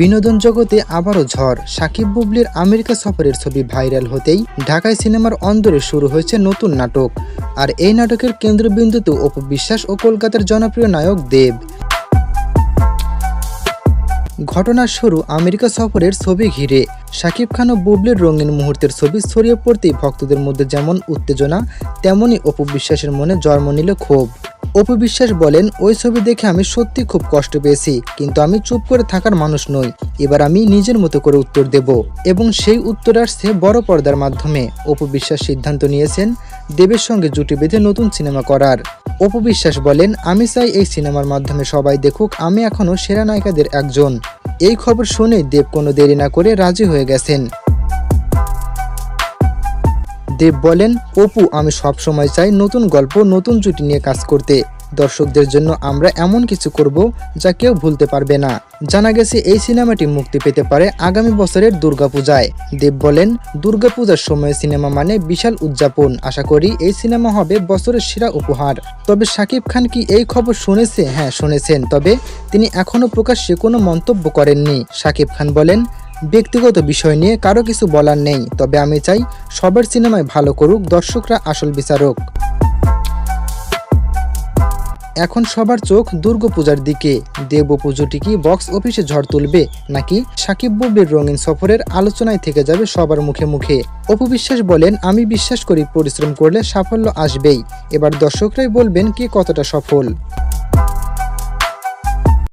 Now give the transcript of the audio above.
বিনোদন জগতে আবারও ঝড়। সাকিব বুবলির আমেরিকা সফরের ছবি ভাইরাল হতেই ঢাকায় সিনেমার অন্দরে শুরু হয়েছে নতুন নাটক। আর এই নাটকের কেন্দ্রবিন্দুতে অপু বিশ্বাস ও কলকাতার জনপ্রিয় নায়ক দেব। ঘটনার শুরু আমেরিকা সফরের ছবি ঘিরে। শাকিব খান ও বুবলির রঙিন মুহূর্তের ছবি ছড়িয়ে পড়তেই ভক্তদের মধ্যে যেমন উত্তেজনা তেমনই অপবিশ্বাসের মনে জন্ম নিল ক্ষোভ। অপু বিশ্বাস বলেন, ওই ছবি দেখে আমি সত্যি খুব কষ্ট পেয়েছি, কিন্তু আমি চুপ করে থাকার মানুষ নই। এবার আমি নিজের মতো করে উত্তর দেব। এবং সেই উত্তর আসছে বড় পর্দার মাধ্যমে। অপু বিশ্বাস সিদ্ধান্ত নিয়েছেন দেবের সঙ্গে জুটি বেঁধে নতুন সিনেমা করার। অপু বিশ্বাস বলেন, আমি চাই এই সিনেমার মাধ্যমে সবাই দেখুক, আমি এখনও সেরা নায়িকাদের একজন। এই খবর শুনে দেব কোনো দেরি না করে রাজি হয়ে গেছেন। দেব বলেন, অপু, আমি সব সময় চাই নতুন গল্প, নতুন জুটি নিয়ে কাজ করতে। দর্শকদের জন্য আমরা এমন কিছু করব যা কেউ ভুলতে পারবে না। জানা গেছে, এই সিনেমাটি মুক্তি পেতে পারে আগামী বছরের দুর্গাপূজায়। দেব বলেন, দুর্গাপূজার সময় সিনেমা মানে বিশাল উদযাপন। আশা করি এই সিনেমা হবে বছরের সেরা উপহার। তবে শাকিব খান কি এই খবর শুনেছে? হ্যাঁ শুনেছেন। তবে তিনি এখনও প্রকাশ্যে কোনো মন্তব্য করেননি। শাকিব খান বলেন ব্যক্তিগত বিষয় নিয়ে কারও কিছু বলার নেই, তবে আমি চাই সবার সিনেমায় ভালো করুক, দর্শকরা আসল বিচারক। এখন সবার চোখ দুর্গাপূজার দিকে। দেব পুজোটি কি বক্স অফিসে ঝড় তুলবে, নাকি সাকিব বুবলির রঙিন সফরের আলোচনায় থেকে যাবে সবার মুখে মুখে? অপু বিশ্বাস বলেন, আমি বিশ্বাস করি পরিশ্রম করলে সাফল্য আসবেই। এবার দর্শকরাই বলবেন, কে কতটা সফল?